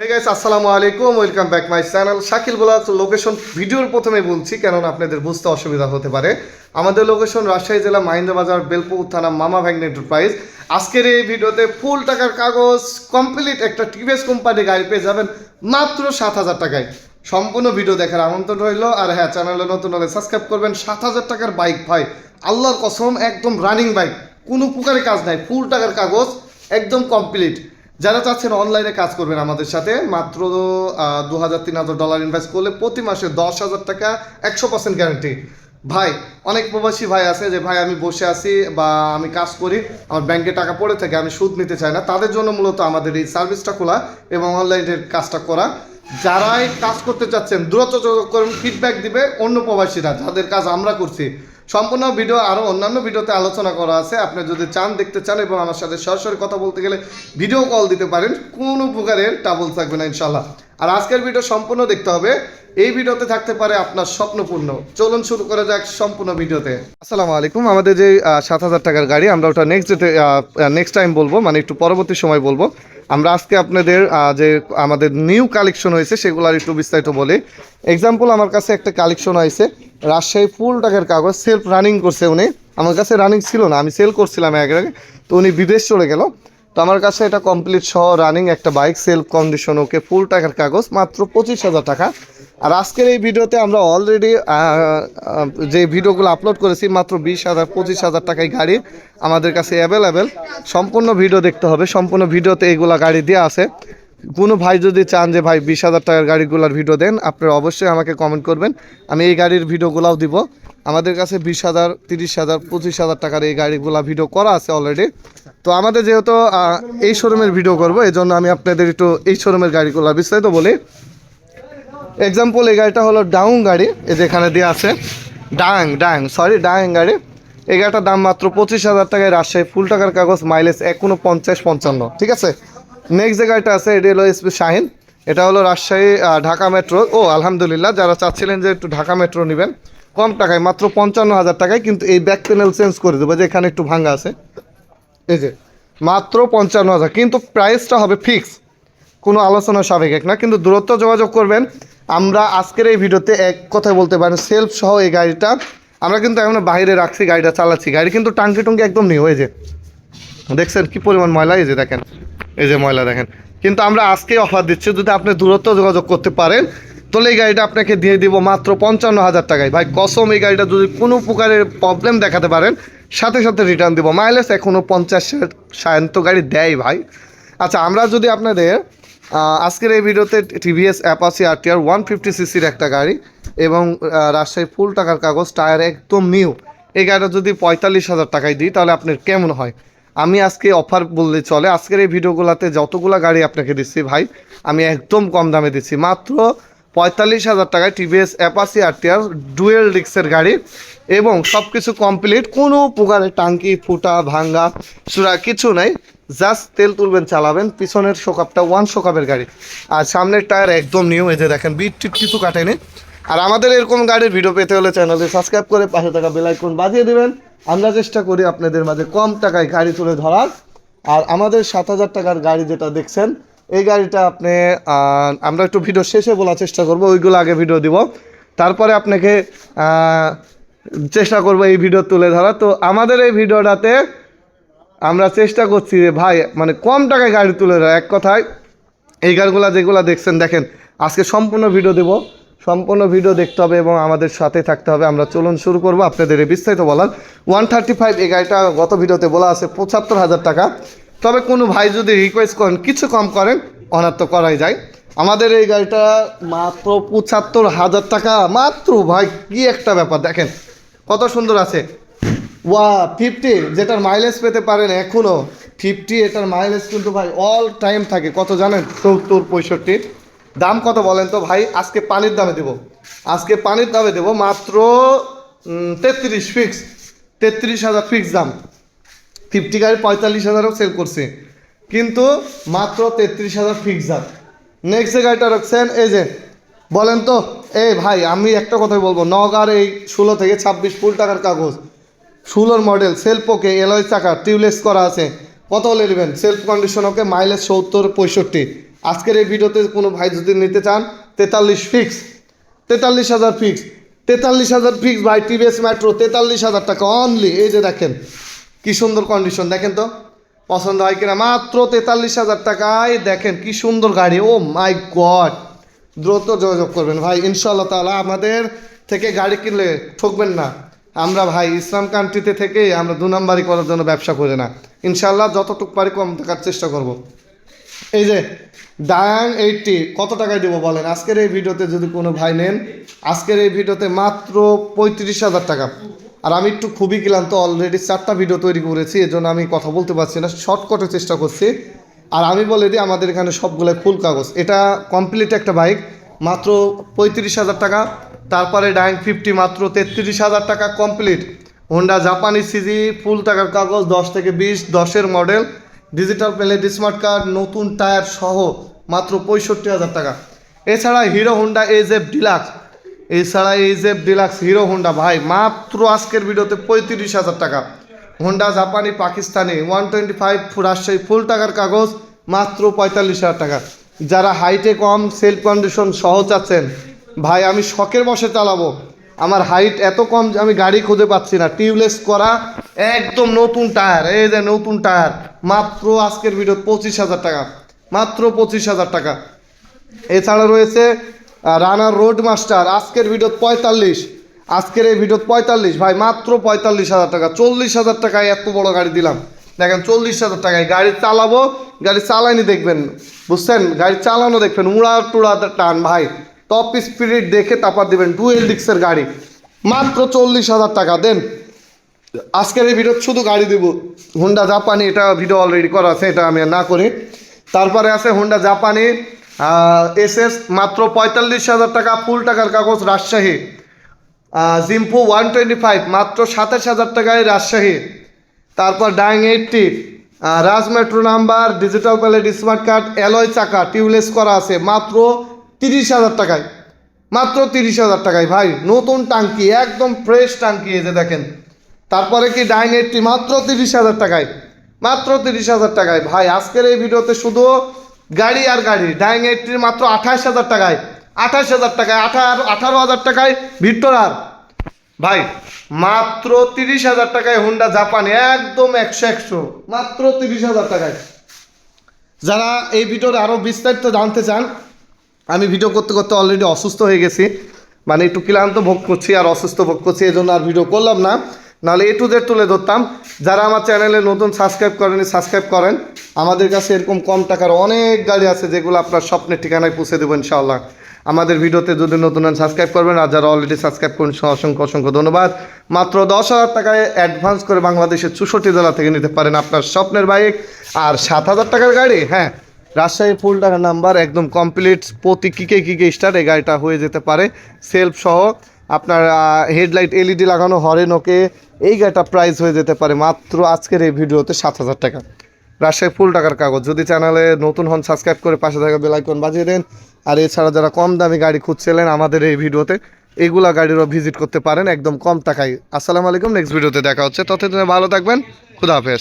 Guys, আসসালামু আলাইকুম welcome back my channel Shakil blog location ভিডিওর প্রথমে বলছি কেননা আপনাদের বুঝতে অসুবিধা হতে পারে। আমাদের লোকেশন রাজশাহী জেলা মাহিন্দা বাজার বেলপুর থানা মামা ভ্যাগন এন্টারপ্রাইজ আজকের এই ভিডিওতে ফুল টাকার কাগজ কমপ্লিট একটা টিভিএস কোম্পানি গাড়ি পেয়ে যাবেন মাত্র সাত হাজার টাকায়। সম্পূর্ণ ভিডিও দেখার আমন্ত্রণ রইল আর হ্যাঁ চ্যানেলে নতুন হলে সাবস্ক্রাইব করবেন। সাত হাজার টাকার বাইক ভাই আল্লাহর কসম একদম রানিং বাইক কোনো প্রকারের কাজ নাই ফুল টাকার কাগজ একদম কমপ্লিট যারা চাচ্ছেন অনলাইনে কাজ করবেন আমাদের সাথে, মাত্র দু হাজার তিন হাজার ডলার ইনভেস্ট করলে প্রতি মাসে দশ হাজার টাকা একশো পার্সেন্ট গ্যারান্টি ভাই, অনেক প্রবাসী ভাই আছে যে, ভাই, আমি বসে আছি বা আমি কাজ করি, আমার ব্যাংকে টাকা পড়ে থাকে, আমি সুদ নিতে চাই না। তাদের জন্য মূলত আমাদের এই সার্ভিসটা খোলা এবং অনলাইনের কাজটা করা। যারাই কাজ করতে চাচ্ছেন, দ্রুত ফিডব্যাক দিবে অন্য প্রবাসীরা, যাদের কাজ আমরা করছি। সম্পূর্ণ ভিডিও আরও অন্যান্য ভিডিওতে আলোচনা করা আছে। আপনি যদি চান, দেখতে চান এবং আমার সাথে সরাসরি কথা বলতে গেলে ভিডিও কল দিতে পারেন, কোনো প্রকারের টাবল থাকবে না ইনশাল্লাহ আর আজকের ভিডিও সম্পূর্ণ দেখতে হবে। এই ভিডিওতে থাকতে পারে আপনার স্বপ্নপূর্ণ। চলুন শুরু করা যাক সম্পূর্ণ ভিডিওতে। আসসালামু আলাইকুম। আমাদের যে সাত হাজার টাকার গাড়ি, আমরা ওটা নেক্সট নেক্সট টাইম বলব মানে একটু পরবর্তী সময় বলব। আমরা আজকে আপনাদের যে, আমাদের নিউ কালেকশন হয়েছে সেগুলো আর একটু বিস্তারিত বলি। এক্সাম্পল আমার কাছে একটা কালেকশন হয়েছে রাজশাহী ফুল টাকার কাগজ সেলফ রানিং করছে উনি। আমার কাছে রানিং ছিল না, আমি সেল করছিলাম এক আগে, তো উনি বিদেশ চলে গেল। তো আমার কাছে এটা কমপ্লিট সহ রানিং একটা bike self condition okay full টাকার কাগজ, মাত্র পঁচিশ হাজার টাকা। আর আজকের এই ভিডিওতে আমরা অলরেডি যে ভিডিওগুলো আপলোড করেছি, মাত্র বিশ হাজার, পঁচিশ হাজার টাকায় গাড়ি আমাদের কাছে অ্যাভেলেবেল সম্পূর্ণ ভিডিও দেখতে হবে, সম্পূর্ণ ভিডিওতে এইগুলা গাড়ি দেওয়া আছে। কোনো ভাই যদি চান যে, ভাই, বিশ হাজার টাকার গাড়িগুলোর ভিডিও দেন, আপনারা অবশ্যই আমাকে কমেন্ট করবেন। আমি এই গাড়ির ভিডিওগুলোও দিব। আমাদের কাছে বিশ হাজার, তিরিশ হাজার, পঁচিশ হাজার টাকার এই গাড়িগুলা ভিডিও করা আছে অলরেডি তো আমাদের যেহেতু এই শোরুমের ভিডিও করব এই জন্য আমি আপনাদের একটু এই শোরুমের গাড়িগুলো বিস্তারিত বলি। এক্সাম্পল এই গাড়িটা হলো ডাউন গাড়ি, এই যে এখানে দেওয়া আছে। ডাং ডাং সরি ডাং গাড়ি। এই গাড়িটার দাম মাত্র পঁচিশ হাজার টাকায় রাজশাহী, ফুল টাকার কাগজ মাইলেজ এখনও পঞ্চাশ পঞ্চান্ন, ঠিক আছে? নেক্সট যে গাড়িটা আছে, এটি হলো এসপি শাহিন এটা হলো রাজশাহী ঢাকা মেট্রো। ও, আলহামদুলিল্লাহ, যারা চাচ্ছিলেন যে একটু ঢাকা মেট্রো নেবেন, কম টাকায়, মাত্র পঞ্চান্ন হাজার টাকায় কিন্তু এই ব্যাক প্যানেল চেঞ্জ করে দেবো, যে এখানে একটু ভাঙ্গা আছে। এই যে, মাত্র পঞ্চান্ন হাজার, কিন্তু প্রাইসটা হবে ফিক্স কোনো আলোচনা সাবেক না, কিন্তু দূরত্ব যোগাযোগ করবেন। আমরা আজকের এই ভিডিওতে এক কথায় বলতে পারেন সেলফ সহ এই গাড়িটা, আমরা কিন্তু এখন বাইরে রাখছি, গাড়িটা চালাচ্ছি। গাড়ি কিন্তু টাঙ্কি টুঙ্কি একদম নিয়ে হয়েছে দেখছেন কি পরিমাণ ময়লা, এই যে দেখেন। এই যে ময়লা দেখেন। কিন্তু আমরা আজকে অফার দিচ্ছি, যদি আপনি দূরত্ব যোগাযোগ করতে পারেন, তাহলে এই গাড়িটা আপনাকে দিয়ে দিব মাত্র পঞ্চান্ন হাজার টাকায়। ভাই, কসম, এই গাড়িটা যদি কোনো প্রকারের প্রবলেম দেখাতে পারেন, সাথে সাথে রিটার্ন দিব। মাইলেজ এখনও পঞ্চাশ সায়ন্ত গাড়ি দেয় ভাই। আচ্ছা আমরা যদি আপনাদের আজকের এই ভিডিওতে TVS Apache R T R one fifty সিসির একটা গাড়ি এবং রাজশাহী ফুল টাকার কাগজ, টায়ার একদম নিউ এই গাড়িটা যদি পঁয়তাল্লিশ হাজার টাকায় দিই, তাহলে আপনার কেমন হয়? আমি আজকে অফার বললে চলে। আজকের এই ভিডিওগুলোতে যতগুলো গাড়ি আপনাকে দিচ্ছি ভাই, আমি একদম কম দামে দিচ্ছি। মাত্র পঁয়তাল্লিশ হাজার টাকায় TVS Apache R T R dual ডিক্সের গাড়ি এবং সব কিছু কমপ্লিট কোনো প্রকারের টাঙ্কি, ফুটা, ভাঙ্গা, সুরা কিছু নাই। জাস্ট তেল তুলবেন, চালাবেন। পিছনের শোকাপটা ওয়ান শোকাপের গাড়ি। আর সামনের টায়ার একদম নিউ এই যে দেখেন বিট টিট কিছু কাটেনি। আর আমাদের এরকম গাড়ির ভিডিও পেতে হলে চ্যানেলটি সাবস্ক্রাইব করে পাশে থাকা বেল আইকন বাজিয়ে দেবেন। আমরা চেষ্টা করি আপনাদের মাঝে কম টাকায় গাড়ি তুলে ধরার। আর আমাদের সাত হাজার টাকার গাড়ি যেটা দেখছেন, এই গাড়িটা আপনি আমরা একটু ভিডিও শেষে বলার চেষ্টা করব, ওইগুলো আগে ভিডিও দিব। তারপরে আপনাকে চেষ্টা করব এই ভিডিও তুলে ধরা তো আমাদের এই ভিডিওটাতে আমরা চেষ্টা করছি যে ভাই মানে কম টাকায় গাড়ি তুলে ধরা। এক কথায়, এই গাড়িগুলো যেগুলো দেখছেন, দেখেন, আজকে সম্পূর্ণ ভিডিও দেব। সম্পূর্ণ ভিডিও দেখতে হবে এবং আমাদের সাথে থাকতে হবে। আমরা চলুন শুরু করব। আপনাদের বিস্তারিত বলার। ওয়ান থার্টি ফাইভ এই গাড়িটা গত ভিডিওতে বলা আছে পঁচাত্তর হাজার টাকা। তবে কোনো ভাই যদি রিকোয়েস্ট করেন, কিছু কম করেন, অনার তো করাই যায়। আমাদের এই গাড়িটা মাত্র পঁচাত্তর হাজার টাকা। মাত্র ভাই, কি একটা ব্যাপার। দেখেন, কত সুন্দর আছে। ওয়া ফিফটি যেটার মাইলেজ পেতে পারেন এখনও ফিফটি এটার মাইলেজ কিন্তু ভাই অল টাইম থাকে। কত জানেন? সত্তর পঁয়ষট্টি। দাম কত বলেন তো ভাই? আজকে পানির দামে দেবো। আজকে পানির দামে দেবো মাত্র তেত্রিশ ফিক্স তেত্রিশ হাজার ফিক্স দাম। ফিফটি গাড়ি পঁয়তাল্লিশ হাজারও সেল করছে। কিন্তু মাত্র তেত্রিশ হাজার ফিক্স দাম। নেক্সট যে গাড়িটা রাখছেন, এই যে, বলেন তো, এই ভাই, আমি একটা কথাই বলব, নগার এই ষোলো থেকে ছাব্বিশ ফুল টাকার কাগজ। ষোলোর মডেল সেলফ ওকে এলয় চাকা টিউবলেস করা আছে। কত হলে নেবেন? সেলফ কন্ডিশন ওকে মাইলেজ সত্তর, পঁয়ষট্টি। আজকের এই ভিডিওতে কোনো ভাই যদি নিতে চান, তেতাল্লিশ ফিক্স তেতাল্লিশ হাজার ফিক্স তেতাল্লিশ হাজার ফিক্স ভাই টিভিএস মেট্রো তেতাল্লিশ হাজার টাকা অনলি এই যে দেখেন, কি সুন্দর কন্ডিশন দেখেন তো, পছন্দ হয় কিনা? মাত্র তেতাল্লিশ হাজার টাকায় দেখেন কি সুন্দর গাড়ি। ও মাই গড দ্রুত যোগাযোগ করবেন। ভাই ইনশাল্লাহ তাআলা আমাদের থেকে গাড়ি কিনলে ঠকবেন না। আমরা ভাই, ইসলাম কান্ট্রিতে থেকে আমরা দু নাম্বারই করার জন্য ব্যবসা করি না। ইনশাল্লাহ যতটুকু পারি কম থাকার চেষ্টা করব। এই যে ডায়াং এইটটি, কত টাকায় দেবো বলেন? আজকের এই ভিডিওতে যদি কোনো ভাই নেন, আজকের এই ভিডিওতে মাত্র পঁয়ত্রিশ হাজার টাকা। আর আমি একটু খুবই ক্লান্ত অলরেডি চারটা ভিডিও তৈরি করেছি, এজন্য আমি কথা বলতে পারছি না শর্টকটে চেষ্টা করছি। আর আমি বলে দিই, আমাদের এখানে সবগুলো ফুল কাগজ। এটা কমপ্লিট একটা বাইক মাত্র পঁয়ত্রিশ হাজার টাকা। তারপরে ডাইং ফিফটি মাত্র তেত্রিশ হাজার টাকা কমপ্লিট হোন্ডা জাপানি সিজি ফুল টাকার কাগজ, দশ থেকে বিশ, দশের model digital plate smart card, নতুন টায়ার সহ মাত্র পঁয়ষট্টি হাজার টাকা। এছাড়া Hero Honda H F deluxe এছাড়া এফ ডিলাক্স হিরো হোন্ডা, ভাই, মাত্র আজকের ভিডিওতে পঁয়ত্রিশ হাজার টাকা। হোন্ডা জাপানি, Pakistani, one twenty five Rajshahi full টাকার কাগজ, মাত্র পঁয়তাল্লিশ হাজার টাকা। যারা হাইটে কম সেলফ কন্ডিশন সহ চাচ্ছেন, ভাই, আমি শখের বসে চালাবো। আমার হাইট এত কম যে আমি গাড়ি খুঁজে পাচ্ছি না। টিউবলেস করা একদম নতুন টায়ার এই যে নতুন টায়ার মাত্র আজকের ভিডিও পঁচিশ হাজার টাকা। মাত্র পঁচিশ হাজার টাকা। এছাড়া রয়েছে রানার রোড মাস্টার আজকের ভিডিও পঁয়তাল্লিশ। আজকের এই ভিডিও পঁয়তাল্লিশ। ভাই, মাত্র পঁয়তাল্লিশ হাজার টাকা। চল্লিশ হাজার টাকায় এত বড় গাড়ি দিলাম। দেখেন, চল্লিশ হাজার টাকায় গাড়ি চালাবো, গাড়ি চালাইনি দেখবেন। বুঝছেন? গাড়ি চালানো দেখবেন, উড়া টুড়া টান, ভাই। টপ স্পিরিট দেখে তারপর দেবেন ডুয়েল ডিক্সের গাড়ি। মাত্র চল্লিশ হাজার টাকা, দেন। আজকের এই ভিডিও শুধু গাড়ি দিব। হোন্ডা জাপানি এটা ভিডিও অলরেডি করা আছে, এটা আমি না করি। তারপরে আছে হোন্ডা জাপানি এস এস মাত্র পঁয়তাল্লিশ হাজার টাকা ফুল টাকার কাগজ, রাজশাহী। জিম্পো ওয়ান টোয়েন্টি ফাইভ মাত্র সাতাশ হাজার টাকায় রাজশাহী। তারপর Dayang eighty Raj metro number digital plate smart card alloy চাকা টিউবলেস করা আছে। মাত্র তিরিশ হাজার টাকায়। মাত্র তিরিশ হাজার টাকায়। ভাই, নতুন টাঙ্কি, একদম ফ্রেশ টাঙ্কি যে দেখেন। তারপরে কি ডাইন এইটটি মাত্র তিরিশ হাজার টাকায়। মাত্র তিরিশ হাজার টাকায়। ভাই, আজকের এই ভিডিওতে শুধু গাড়ি আর গাড়ি। ডাইং এইটটির মাত্র আঠাশ হাজার টাকায়। আঠাশ হাজার টাকায়, আঠারো আঠারো হাজার টাকায় ভিক্টর আর ভাই, মাত্র তিরিশ হাজার টাকায় হুন্ডা জাপানি একদম একশো একশো। মাত্র তিরিশ হাজার টাকায়। যারা এই ভিডিওর আরও বিস্তারিত জানতে চান আমি ভিডিও করতে করতে অলরেডি অসুস্থ হয়ে গেছি। মানে একটু ক্লান্ত ভোগ করছি আর অসুস্থ ভোগ করছি এই জন্য আর ভিডিও করলাম না। নাহলে এ টু জেড তুলে ধরতাম। যারা আমার চ্যানেলে নতুন সাবস্ক্রাইব করেনি সাবস্ক্রাইব করেন। আমাদের কাছে এরকম কম টাকার অনেক গাড়ি আছে যেগুলো আপনার স্বপ্নের ঠিকানায় পৌঁছে দেবো ইনশাআল্লাহ। আমাদের ভিডিওতে যদি নতুন সাবস্ক্রাইব করবেন আর যারা অলরেডি সাবস্ক্রাইব করেন অসংখ্য অসংখ্য ধন্যবাদ। মাত্র দশ হাজার টাকায় অ্যাডভান্স করে বাংলাদেশের চৌষট্টি জেলা থেকে নিতে পারেন আপনার স্বপ্নের বাইক আর সাত হাজার টাকার গাড়ি হ্যাঁ রাজশাহী ফুল নাম্বার একদম কমপ্লিট প্রতি কিকে কিকে স্টার এই গাড়িটা হয়ে যেতে পারে। সেলফ সহ আপনার হেডলাইট এলইডি লাগানো হরেন ওকে, এই গাড়িটা প্রাইস হয়ে যেতে পারে মাত্র আজকের এই ভিডিওতে সাত হাজার টাকা। রাজশাহী ফুল টাকার কাগজ, যদি চ্যানেলে নতুন হন সাবস্ক্রাইব করে পাশে থাকা বেলাইকন বাজিয়ে দেন। আর এছাড়া যারা কম দামি গাড়ি খুঁজছিলেন আমাদের এই ভিডিওতে এইগুলা গাড়িরও ভিজিট করতে পারেন, একদম কম টাকায়। আসসালামু আলাইকুম নেক্সট ভিডিওতে দেখা হচ্ছে। ততদিনে ভালো থাকবেন, খুদা হাফেজ।